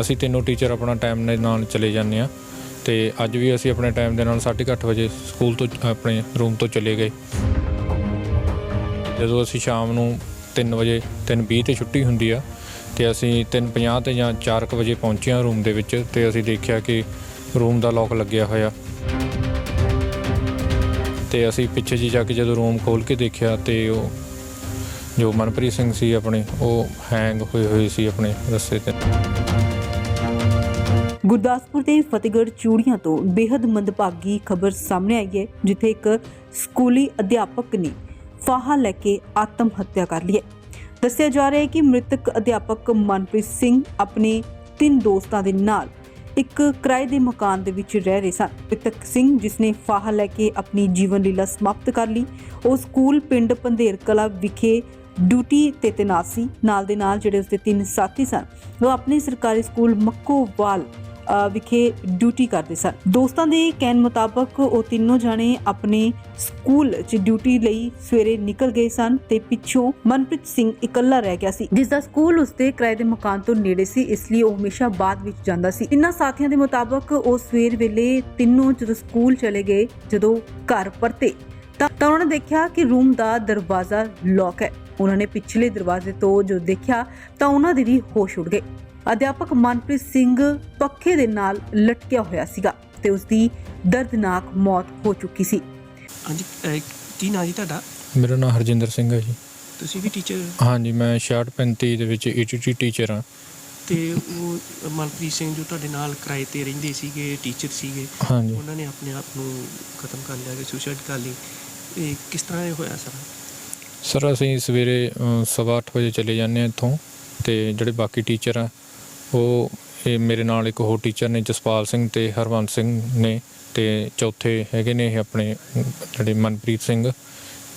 ਅਸੀਂ ਤਿੰਨੋਂ ਟੀਚਰ ਆਪਣਾ ਟਾਈਮ ਦੇ ਨਾਲ ਚਲੇ ਜਾਂਦੇ ਆ ਤੇ ਅੱਜ ਵੀ ਅਸੀਂ ਆਪਣੇ ਟਾਈਮ ਦੇ ਨਾਲ 8:30 ਵਜੇ ਸਕੂਲ ਤੋਂ, ਆਪਣੇ ਰੂਮ ਤੋਂ ਚਲੇ ਗਏ। ਜਦੋਂ ਅਸੀਂ ਸ਼ਾਮ ਨੂੰ 3 ਵਜੇ 3:20 ਤੇ ਛੁੱਟੀ ਹੁੰਦੀ ਆ, ਤੇ ਅਸੀਂ 3:50 ਤੇ ਜਾਂ 4:00 ਵਜੇ ਪਹੁੰਚੇ ਹਾਂ ਰੂਮ ਦੇ ਵਿੱਚ ਤੇ ਅਸੀਂ ਦੇਖਿਆ ਕਿ ਰੂਮ ਦਾ ਲੌਕ ਲੱਗਿਆ ਹੋਇਆ। ਤੇ ਅਸੀਂ ਪਿੱਛੇ ਜੀ ਜਾ ਕੇ ਜਦੋਂ ਰੂਮ ਖੋਲ ਕੇ ਦੇਖਿਆ ਤੇ ਉਹ ਜੋ ਮਨਪ੍ਰੀਤ ਸਿੰਘ ਸੀ ਆਪਣੇ, ਉਹ ਹੈਂਗ ਹੋਏ ਹੋਏ ਸੀ ਆਪਣੇ ਰਸਤੇ ਤੇ। ਗੁਰਦਾਸਪੁਰ ਦੇ ਫਤਿਹਗੜ੍ਹ ਚੂੜੀਆਂ ਤੋਂ ਬੇहद ਮੰਦਭਾਗੀ ਖਬਰ ਸਾਹਮਣੇ ਆਈ ਹੈ, ਜਿੱਥੇ ਇੱਕ ਸਕੂਲੀ ਅਧਿਆਪਕ ਨੇ ਫਾਹਾ ਲੈ ਕੇ ਆਤਮ ਹੱਤਿਆ ਕਰ ਲਈ ਹੈ। ਦੱਸਿਆ ਜਾ ਰਿਹਾ ਹੈ ਕਿ ਮ੍ਰਿਤਕ ਅਧਿਆਪਕ ਮਨਪ੍ਰੀਤ ਸਿੰਘ ਆਪਣੇ ਤਿੰਨ ਦੋਸਤਾਂ ਦੇ ਨਾਲ ਇੱਕ ਕਿਰਾਏ ਦੇ ਮਕਾਨ ਦੇ ਵਿੱਚ ਰਹਿ ਰਹੇ ਸਨ। ਮ੍ਰਿਤਕ ਸਿੰਘ ਜਿਸ ਨੇ ਫਾਹਾ ਲੈ ਕੇ ਆਪਣੀ ਜੀਵਨ ਲੀਲਾ ਸਮਾਪਤ ਕਰ ਲਈ, ਉਹ ਸਕੂਲ ਪਿੰਡ ਪੰਧੇਰ ਕਲਾ ਵਿਖੇ ਡਿਊਟੀ ਤੇ ਤੈਨਾਤ ਸੀ। ਨਾਲ ਦੇ ਨਾਲ ਜਿਹੜੇ ਉਸਦੇ ਤਿੰਨ ਸਾਥੀ ਸਨ, ਉਹ ਆਪਣੇ ਸਰਕਾਰੀ ਸਕੂਲ ਮੱਕੋਵਾਲ ਵਿਖੇ ਡਿਊਟੀ ਕਰਦੇ ਸਨ। ਦੋਸਤਾਂ ਦੇ ਕਹਿਣ ਮੁਤਾਬਕ ਉਹ ਤਿੰਨੋਂ ਜਾਣੇ ਆਪਣੇ ਸਕੂਲ 'ਚ ਡਿਊਟੀ ਲਈ ਸਵੇਰੇ ਨਿਕਲ ਗਏ ਸਨ ਤੇ ਪਿੱਛੋਂ ਮਨਪ੍ਰੀਤ ਸਿੰਘ ਇਕੱਲਾ ਰਹਿ ਗਿਆ ਸੀ। ਜਿਸ ਦਾ ਸਕੂਲ ਉਸਦੇ ਕਿਰਾਏ ਦੇ ਮਕਾਨ ਤੋਂ ਨੇੜੇ ਸੀ, ਇਸ ਲਈ ਉਹ ਹਮੇਸ਼ਾ ਬਾਅਦ ਵਿੱਚ ਜਾਂਦਾ ਸੀ। ਇਨ੍ਹਾਂ ਸਾਥੀਆਂ ਦੇ ਮੁਤਾਬਕ ਉਹ ਸਵੇਰ ਵੇਲੇ ਤਿੰਨੋਂ ਜਦੋਂ ਸਕੂਲ ਚਲੇ ਗਏ, ਜਦੋਂ ਘਰ ਪਰਤੇ, ਤਾਂ ਤਾਂ ਉਹਨਾਂ ਨੇ ਦੇਖਿਆ ਕਿ ਰੂਮ ਦਾ ਦਰਵਾਜ਼ਾ ਲੌਕ ਹੈ। ਉਹਨਾਂ ਨੇ ਪਿਛਲੇ ਦਰਵਾਜ਼ੇ ਤੋਂ ਜੋ ਦੇਖਿਆ, ਤਾਂ ਉਹਨਾਂ ਦੇ ਵੀ ਹੋਸ਼ ਉੱਡ ਗਏ। ਅਧਿਆਪਕ ਮਨਪ੍ਰੀਤ ਸਿੰਘ ਪੱਖੇ ਦੇ ਨਾਲ ਲਟਕਿਆ ਹੋਇਆ ਸੀਗਾ ਤੇ ਉਸ ਦੀ ਦਰਦਨਾਕ ਮੌਤ ਹੋ ਚੁੱਕੀ ਸੀ। ਹਾਂਜੀ ਅਹ ਕੀ ਨਾਂ ਜੀ ਤੁਹਾਡਾ? ਮੇਰਾ ਨਾਮ ਹਰਜਿੰਦਰ ਸਿੰਘ ਹੈ ਜੀ। ਤੁਸੀਂ ਵੀ ਟੀਚਰ ਹਾਂਜੀ ਮੈਂ 6535 ਦੇ ਵਿੱਚ ਈਟੀਟੀ ਟੀਚਰ ਹਾਂ। ਤੇ ਉਹ ਮਨਪ੍ਰੀਤ ਸਿੰਘ ਜੋ ਤੁਹਾਡੇ ਨਾਲ ਕਿਰਾਏ ਤੇ ਰਹਿੰਦੇ ਸੀਗੇ ਟੀਚਰ ਸੀਗੇ ਹਾਂਜੀ। ਉਹਨਾਂ ਨੇ ਆਪਣੇ ਆਪ ਨੂੰ ਖਤਮ ਕਰ ਲਿਆ ਕਿ ਸੁਸਾਈਡ ਕਰ ਲਈ। ਇਹ ਕਿਸ ਤਰ੍ਹਾਂ ਇਹ ਹੋਇਆ ਸਰ? ਸਰ ਅਸੀਂ ਸਵੇਰੇ ਅ, ਸਵਾ ਅੱਠ ਵਜੇ ਚਲੇ ਜਾਂਦੇ ਹਾਂ ਇੱਥੋਂ ਤੇ ਜਿਹੜੇ ਬਾਕੀ ਟੀਚਰ ਆ ਉਹ, ਇਹ ਮੇਰੇ ਨਾਲ ਇੱਕ ਹੋਰ ਟੀਚਰ ਨੇ, ਜਸਪਾਲ ਸਿੰਘ ਤੇ ਹਰਵੰਤ ਸਿੰਘ ਨੇ ਤੇ ਚੌਥੇ ਹੈਗੇ ਨੇ ਇਹ ਆਪਣੇ, ਜਿਹੜੇ ਮਨਪ੍ਰੀਤ ਸਿੰਘ।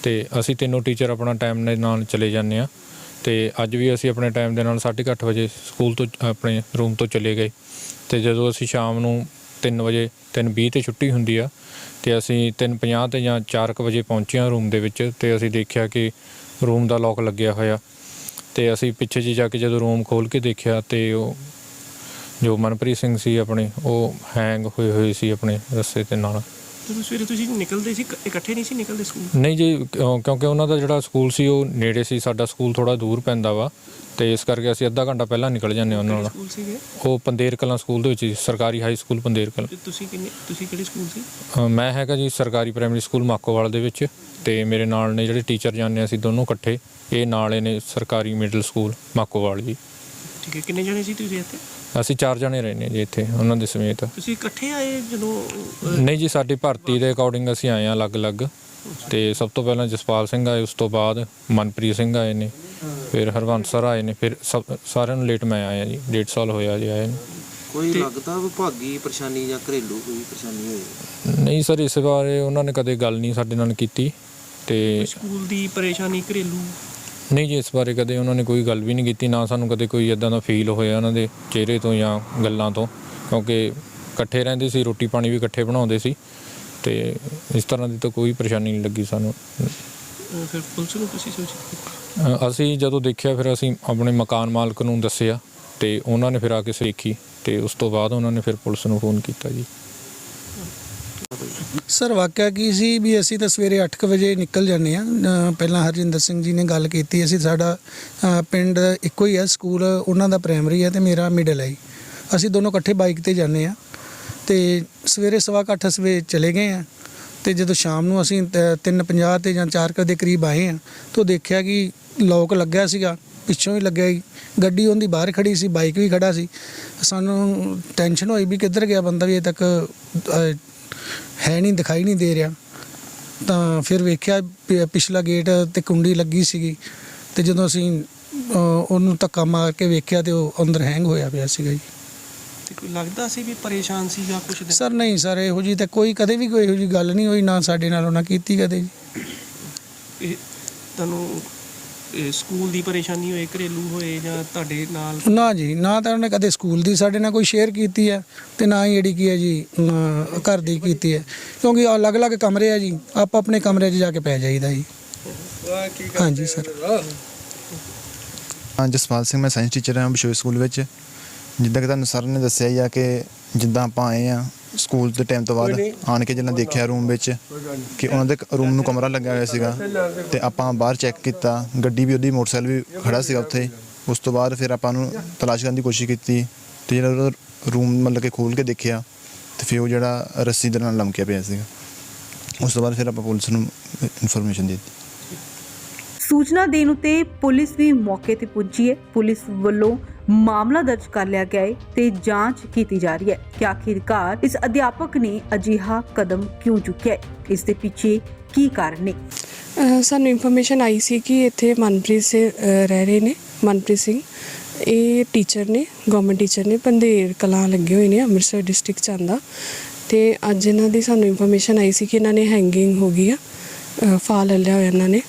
ਤੇ ਅਸੀਂ ਤਿੰਨੋਂ ਟੀਚਰ ਆਪਣਾ ਟਾਈਮ ਦੇ ਨਾਲ ਚਲੇ ਜਾਂਦੇ ਆ ਤੇ ਅੱਜ ਵੀ ਅਸੀਂ ਆਪਣੇ ਟਾਈਮ ਦੇ ਨਾਲ 8:30 ਵਜੇ ਸਕੂਲ ਤੋਂ, ਆਪਣੇ ਰੂਮ ਤੋਂ ਚਲੇ ਗਏ। ਤੇ ਜਦੋਂ ਅਸੀਂ ਸ਼ਾਮ ਨੂੰ 3 ਵਜੇ 3:20 ਤੇ ਛੁੱਟੀ ਹੁੰਦੀ ਆ, ਤੇ ਅਸੀਂ 3:50 ਤੇ ਜਾਂ 4:00 ਵਜੇ ਪਹੁੰਚੇ ਹਾਂ ਰੂਮ ਦੇ ਵਿੱਚ। ਤੇ ਅਸੀਂ ਦੇਖਿਆ ਕਿ ਰੂਮ ਦਾ ਲੋਕ ਲੱਗਿਆ ਹੋਇਆ। ਤੇ ਅਸੀਂ ਪਿੱਛੇ ਜੀ ਜਾ ਕੇ ਜਦੋਂ ਰੂਮ ਖੋਲ ਕੇ ਦੇਖਿਆ ਤੇ ਉਹ ਜੋ ਮਨਪ੍ਰੀਤ ਸਿੰਘ ਸੀ ਆਪਣੇ ਉਹ ਹੈਂਗ ਹੋਏ ਹੋਏ ਸੀ ਆਪਣੇ ਰਸਤੇ ਤੇ ਨਾਲ। ਜਦੋਂ ਸਵੇਰੇ ਤੁਸੀਂ ਨਿਕਲਦੇ ਸੀ ਕ- ਇਕੱਠੇ ਨਹੀਂ ਸੀ ਨਿਕਲਦੇ ਸਕੂਲ? ਨਹੀਂ ਜੀ ਕਿਉਂ- ਕਿਉਂਕਿ ਉਹਨਾਂ ਦਾ ਜਿਹੜਾ ਸਕੂਲ ਸੀ ਉਹ ਨੇੜੇ ਸੀ ਸਾਡਾ ਸਕੂਲ ਥੋੜਾ ਦੂਰ ਪੈਂਦਾ ਵਾ। ਤੇ ਇਸ ਕਰਕੇ ਅਸੀਂ ਅੱਧਾ ਘੰਟਾ ਪਹਿਲਾਂ ਨਿਕਲ ਜਾਂਦੇ ਹਾਂ ਉਹਨਾਂ ਕਿਹੜੇ ਨਾਲ ਸਕੂਲ ਸੀਗੇ? ਉਹ ਪੰਦੇਰ ਕਲਾਂ ਸਕੂਲ ਦੇ ਵਿੱਚ ਸੀ, ਸਰਕਾਰੀ ਹਾਈ ਸਕੂਲ ਪੰਦੇਰ ਕਲਾਂ। ਤੇ ਤੁਸੀਂ ਕਿੰਨੇ ਤੁਸੀਂ ਕਿਹੜੇ ਸਕੂਲ ਸੀ? ਅ, ਮੈਂ ਹੈਗਾ ਜੀ ਸਰਕਾਰੀ ਪ੍ਰਾਇਮਰੀ ਸਕੂਲ ਮਾਕੋਵਾਲ ਦੇ ਵਿੱਚ ਤੇ ਮੇਰੇ ਨਾਲ ਨੇ ਜਿਹੜੇ ਟੀਚਰ ਜਾਂਦੇ ਅਸੀਂ ਦੋਨੋਂ ਇਕੱਠੇ। ਇਹ ਨਾਲੇ ਨੇ ਸਰਕਾਰੀ ਮਿਡਲ ਸਕੂਲ ਮਾਕੋਵਾਲ ਜੀ। ਠੀਕ ਹੈ ਕਿੰਨੇ ਜਣੇ ਸੀ ਤੁਸੀਂ ਇੱਥੇ? ਅਸੀਂ ਚਾਰ ਜਣੇ ਰਹਿੰਦੇ ਜੀ ਇੱਥੇ ਉਹਨਾਂ ਦੇ ਸਮੇਤ। ਤੁਸੀਂ ਇਕੱਠੇ ਆਏ ਜਦੋਂ ਅਹ, ਨਹੀਂ ਜੀ ਸਾਡੀ ਭਰਤੀ ਦੇ ਅਕੋਰਡਿੰਗ ਅਸੀਂ ਆਏ ਹਾਂ ਅਲੱਗ-ਅਲੱਗ। ਤੇ ਸਭ ਤੋਂ ਪਹਿਲਾਂ ਜਸਪਾਲ ਸਿੰਘ ਆਏ ਉਸ ਤੋਂ ਬਾਅਦ ਮਨਪ੍ਰੀਤ ਸਿੰਘ ਆਏ ਨੇ ਫਿਰ ਹਰਵੰਤ ਸਰ ਆਏ ਨੇ ਫਿਰ ਸਭ ਸਾਰਿਆਂ ਨੂੰ ਲੇਟ ਮੈਂ ਆਇਆ ਜੀ ਡੇਢ ਸਾਲ ਹੋਇਆ ਜੀ ਆਏ ਨੂੰ। ਕੋਈ ਲੱਗਦਾ ਵਿਭਾਗੀ ਪਰੇਸ਼ਾਨੀ ਜਾਂ ਘਰੇਲੂ ਕੋਈ ਪਰੇਸ਼ਾਨੀ ਹੋਈ? ਨਹੀਂ ਸਰ ਇਸ ਬਾਰੇ ਉਹਨਾਂ ਨੇ ਕਦੇ ਗੱਲ ਨਹੀਂ ਸਾਡੇ ਨਾਲ ਕੀਤੀ ਤੇ ਸਕੂਲ ਦੀ ਪਰੇਸ਼ਾਨੀ ਘਰੇਲੂ ਨਹੀਂ ਜੀ ਇਸ ਬਾਰੇ ਕਦੇ ਉਹਨਾਂ ਨੇ ਕੋਈ ਗੱਲ ਵੀ ਨਹੀਂ ਕੀਤੀ ਨਾ ਸਾਨੂੰ ਕਦੇ ਕੋਈ ਇਦਾਂ ਦਾ ਫੀਲ ਹੋਇਆ ਉਹਨਾਂ ਦੇ ਚਿਹਰੇ ਤੋਂ ਜਾਂ ਗੱਲਾਂ ਤੋਂ ਕਿਉਂਕਿ ਇਕੱਠੇ ਰਹਿੰਦੇ ਸੀ ਰੋਟੀ ਪਾਣੀ ਵੀ ਇਕੱਠੇ ਬਣਾਉਂਦੇ ਸੀ ਤੇ ਇਸ ਤਰ੍ਹਾਂ ਦੀ ਤਾਂ ਕੋਈ ਪਰੇਸ਼ਾਨੀ ਨਹੀਂ ਲੱਗੀ ਸਾਨੂੰ। ਫਿਰ ਪੁਲਿਸ ਨੂੰ ਤੁਸੀਂ ਸੋਚੀ ਅਸੀਂ ਜਦੋਂ ਦੇਖਿਆ ਫਿਰ ਅਸੀਂ ਆਪਣੇ ਮਕਾਨ ਮਾਲਕ ਨੂੰ ਦੱਸਿਆ ਤੇ ਉਹਨਾਂ ਨੇ ਫਿਰ ਆ ਕੇ ਦੇਖੀ ਤੇ ਉਸ ਤੋਂ ਬਾਅਦ ਉਹਨਾਂ ਨੇ ਫਿਰ ਪੁਲਿਸ ਨੂੰ ਫੋਨ ਕੀਤਾ ਜੀ। ਸਰ, ਵਾਕਿਆ ਕੀ ਸੀ ਵੀ ਅਸੀਂ ਤਾਂ ਸਵੇਰੇ 8:00 ਵਜੇ ਨਿਕਲ ਜਾਂਦੇ ਆ ਪਹਿਲਾਂ ਹਰਜਿੰਦਰ ਸਿੰਘ ਜੀ ਨੇ ਗੱਲ ਕੀਤੀ। ਅਸੀਂ ਸਾਡਾ ਪਿੰਡ ਇੱਕੋ ਹੀ ਹੈ, ਸਕੂਲ ਉਹਨਾਂ ਦਾ ਪ੍ਰਾਇਮਰੀ ਹੈ ਤੇ ਮੇਰਾ ਮਿਡਲ ਹੈ ਜੀ। ਅਸੀਂ ਦੋਨੋਂ ਇਕੱਠੇ ਬਾਈਕ ਤੇ ਜਾਂਦੇ ਆ ਤੇ ਸਵੇਰੇ ਸਵਾ ਕੁ ਅੱਠ ਸਵੇ ਚਲੇ ਗਏ ਆ ਤੇ ਜਦੋਂ ਸ਼ਾਮ ਨੂੰ ਅਸੀਂ 3:50 ਤੇ ਜਾਂ 4:00 ਦੇ ਕਰੀਬ ਆਏ ਆ ਤਾਂ ਦੇਖਿਆ ਕਿ ਲੋਕ ਲੱਗਿਆ ਸੀਗਾ, ਪਿੱਛੋਂ ਹੀ ਲੱਗਿਆ ਜੀ। ਗੱਡੀ ਉਹਦੀ ਬਾਹਰ ਖੜੀ ਸੀ ਬਾਈਕ ਵੀ ਖੜਾ ਸੀ। ਸਾਨੂੰ ਟੈਨਸ਼ਨ ਹੋਈ ਵੀ ਕਿੱਧਰ ਗਿਆ ਬੰਦਾ ਵੀ ਅਜੇ ਤੱਕ ਹੈ ਨਹੀਂ ਦਿਖਾਈ ਨਹੀਂ ਦੇ ਰਿਹਾ। ਤਾਂ ਫਿਰ ਵੇਖਿਆ ਪਿਛਲਾ ਗੇਟ ਤੇ ਕੁੰਡੀ ਲੱਗੀ ਸੀਗੀ ਤੇ ਜਦੋਂ ਅਸੀਂ ਉਹਨੂੰ ਧੱਕਾ ਮਾਰ ਕੇ ਵੇਖਿਆ ਤੇ ਉਹ ਅੰਦਰ ਹੈਂਗ ਹੋਇਆ ਪਿਆ ਸੀਗਾ ਜੀ। ਤੇ ਕੋਈ ਲੱਗਦਾ ਸੀ ਵੀ ਪਰੇਸ਼ਾਨ ਸੀ ਜਾਂ ਕੁਝ ਸਰ ਨਹੀਂ ਸਰ ਇਹੋ ਜੀ ਤਾਂ ਕੋਈ ਕਦੇ ਵੀ ਕੋਈ ਇਹੋ ਜੀ ਗੱਲ ਨਹੀਂ ਹੋਈ ਨਾ ਸਾਡੇ ਨਾਲ ਉਹਨਾਂ ਕੀਤੀ ਕਦੇ। ਜੀ ਇਹ ਤੁਹਾਨੂੰ ਸਕੂਲ ਦੀ ਪਰੇਸ਼ਾਨੀ ਹੋਏ ਘਰੇਲੂ ਹੋਏ ਜਾਂ ਤੁਹਾਡੇ ਨਾਲ? ਨਾ ਜੀ ਨਾ ਤਾਂ ਉਹਨੇ ਕਦੇ ਸਕੂਲ ਦੀ ਸਾਡੇ ਨਾਲ ਕੋਈ ਸ਼ੇਅਰ ਕੀਤੀ ਹੈ ਤੇ ਨਾ ਹੀ ਜਿਹੜੀ ਕੀ ਹੈ ਜੀ ਅਮ, ਘਰ ਦੀ ਕੀਤੀ ਹੈ। ਕਿਉਂਕਿ ਅਲੱਗ-ਅਲੱਗ ਕਮਰੇ ਆ ਜੀ ਆਪ ਆਪਣੇ ਕਮਰੇ 'ਚ ਜਾ ਕੇ ਪੈ ਜਾਈਦਾ ਜੀ। ਹਾਂਜੀ ਸਰ। ਹਾਂ ਜਸਪਾਲ ਸਿੰਘ ਮੈਂ ਸਾਇੰਸ ਟੀਚਰ ਹਾਂ ਬਿਸ਼ੋਈ ਸਕੂਲ ਵਿੱਚ। ਜਿੱਦਾਂ ਕਿ ਤੁਹਾਨੂੰ ਸਰ ਨੇ ਦੱਸਿਆ ਹੀ ਆ ਕਿ ਜਿੱਦਾਂ ਆਪਾਂ ਆਏ ਆ ਸਕੂਲ ਦੇ ਟਾਈਮ ਤੋਂ ਬਾਅਦ ਆਣ ਕੇ ਜਦੋਂ ਦੇਖਿਆ ਰੂਮ ਵਿੱਚ ਕਿ ਉਹਨਾਂ ਦੇ ਰੂਮ ਨੂੰ ਕਮਰਾ ਲੱਗਿਆ ਹੋਇਆ ਸੀਗਾ ਤੇ ਆਪਾਂ ਬਾਹਰ ਚੈੱਕ ਕੀਤਾ ਗੱਡੀ ਵੀ ਉਹਦੀ ਮੋਟਰਸਾਈਕਲ ਵੀ ਖੜਾ ਸੀਗਾ ਉੱਥੇ। ਉਸ ਤੋਂ ਬਾਅਦ ਫਿਰ ਆਪਾਂ ਨੂੰ ਤਲਾਸ਼ ਕਰਨ ਦੀ ਕੋਸ਼ਿਸ਼ ਕੀਤੀ ਤੇ ਜਿਹੜਾ ਉਹਦਾ ਰੂਮ ਮਤਲਬ ਕਿ ਖੋਲ ਕੇ ਦੇਖਿਆ ਤੇ ਫਿਰ ਉਹ ਜਿਹੜਾ ਰੱਸੀ ਦੇ ਨਾਲ ਲਮਕਿਆ ਪਿਆ ਸੀਗਾ। ਉਸ ਤੋਂ ਬਾਅਦ ਫਿਰ ਆਪਾਂ ਪੁਲਿਸ ਨੂੰ ਇਨਫੋਰਮੇਸ਼ਨ ਦੇ ਦਿੱਤੀ। ਸੂਚਨਾ ਦੇਣ ਉਤੇ ਪੁਲਿਸ ਵੀ ਮੌਕੇ ਤੇ ਪਹੁੰਚੀ ਹੈ। ਪੁਲਿਸ ਵੱਲੋਂ ਮਾਮਲਾ ਦਰਜ ਕਰ ਲਿਆ ਗਿਆ ਹੈ ਤੇ ਜਾਂਚ ਕੀਤੀ ਜਾ ਰਹੀ ਹੈ ਕਿ ਆਖਿਰਕਾਰ ਇਸ ਅਧਿਆਪਕ ਨੇ ਅਜਿਹਾ ਕਦਮ ਕਿਉਂ ਚੁੱਕਿਆ ਹੈ? ਇਸ ਦੇ ਪਿੱਛੇ ਕੀ ਕਾਰਨ ਨੇ? ਸਾਨੂੰ ਇਨਫੋਰਮੇਸ਼ਨ ਆਈ ਸੀ ਕਿ ਇੱਥੇ ਮਨਪ੍ਰੀਤ ਸੇ ਰਹਿ ਰਹੇ ਨੇ, ਮਨਪ੍ਰੀਤ ਸਿੰਘ। ਇਹ ਟੀਚਰ ਨੇ ਗਵਰਨਮੈਂਟ ਟੀਚਰ ਨੇ ਪੰਧੇਰ ਕਲਾਂ ਲੱਗੇ ਹੋਏ ਨੇ ਅੰਮ੍ਰਿਤਸਰ ਡਿਸਟ੍ਰਿਕਟ ਚ ਆਂਦਾ ਤੇ ਅੱਜ ਇਹਨਾਂ ਦੀ ਸਾਨੂੰ ਇਨਫੋਰਮੇਸ਼ਨ ਆਈ ਸੀ ਕਿ ਇਹਨਾਂ ਨੇ ਹੈਂਗਿੰਗ ਹੋ ਗਈ ਆ, ਅਹ ਫਾਹ ਲੈ ਲਿਆ ਹੋਇਆ ਇਹਨਾਂ ਨੇ।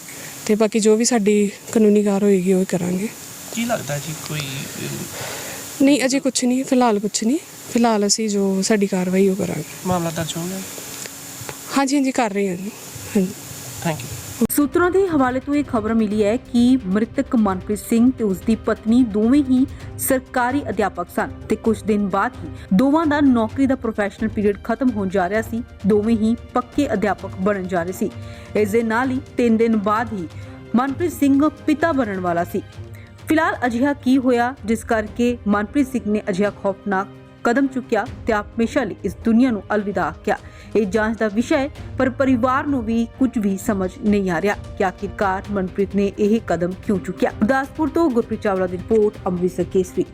ਤੇ ਬਾਕੀ ਜੋ ਵੀ ਸਾਡੀ ਕਾਨੂੰਨੀ ਕਾਰ ਹੋਏਗੀ ਉਹ ਕਰਾਂਗੇ। ਕੀ ਲੱਗਦਾ ਜੀ ਕੋਈ ਨਹੀਂ ਅਜੇ ਕੁਝ ਨਹੀਂ ਫਿਲਹਾਲ ਕੁਝ ਨਹੀਂ। ਫਿਲਹਾਲ ਅਸੀਂ ਜੋ ਸਾਡੀ ਕਾਰਵਾਈ ਉਹ ਕਰਾਂਗੇ। ਮਾਮਲਾ ਦਰਜ ਹੋ ਗਿਆ? ਹਾਂਜੀ ਹਾਂਜੀ ਕਰ ਰਹੇ ਹਾਂ ਜੀ। ਹਾਂਜੀ। ਥੈਂਕ ਯੂ ਸੂਤਰਾਂ ਦੇ ਹਵਾਲੇ ਤੋਂ ਇਹ ਖਬਰ ਮਿਲੀ ਹੈ ਕਿ ਮ੍ਰਿਤਕ ਮਨਪ੍ਰੀਤ ਸਿੰਘ ਤੇ ਉਸ ਦੀ ਪਤਨੀ ਦੋਵੇਂ ਹੀ ਸਰਕਾਰੀ ਅਧਿਆਪਕ ਸਨ ਤੇ ਕੁਝ ਦਿਨ ਬਾਅਦ ਹੀ ਦੋਵਾਂ ਦਾ ਨੌਕਰੀ ਦਾ ਪ੍ਰੋਫੈਸ਼ਨਲ ਪੀਰੀਅਡ ਖਤਮ ਹੋਣ ਜਾ ਰਿਹਾ ਸੀ। ਦੋਵੇਂ ਹੀ ਪੱਕੇ ਅਧਿਆਪਕ ਬਣਨ ਜਾ ਰਹੇ ਸੀ। ਇਸ ਦੇ ਨਾਲ ਹੀ 3 ਦਿਨ ਬਾਅਦ ਹੀ ਮਨਪ੍ਰੀਤ ਸਿੰਘ ਪਿਤਾ ਬਣਨ ਵਾਲਾ ਸੀ। ਫਿਲਹਾਲ ਅਜਿਹਾ ਕੀ ਹੋਇਆ, ਜਿਸ ਕਰਕੇ ਮਨਪ੍ਰੀਤ ਸਿੰਘ ਨੇ ਅਜਿਹਾ ਖੌਫਨਾਕ ਕਦਮ ਚੁੱਕਿਆ ਤੇ ਆਪ ਹਮੇਸ਼ਾ ਲਈ ਇਸ ਦੁਨੀਆ ਨੂੰ ਅਲਵਿਦਾ ਆਖਿਆ। ਇਹ ਜਾਂਚ ਦਾ ਵਿਸ਼ਾ ਹੈ, ਪਰ ਪਰਿਵਾਰ ਨੂੰ ਵੀ ਕੁਝ ਵੀ ਸਮਝ ਨਹੀਂ ਆ ਰਿਹਾ ਕਿ ਆਖਿਰਕਾਰ ਮਨਪ੍ਰੀਤ ਨੇ ਇਹ ਕਦਮ ਕਿਉਂ ਚੁੱਕਿਆ। ਗੁਰਦਾਸਪੁਰ ਤੋਂ ਗੁਰਪ੍ਰੀਤ ਚਾਵਲਾ ਦੀ ਰਿਪੋਰਟ, ਅੰਮ੍ਰਿਤਸਰ ਕੇਸਰੀ।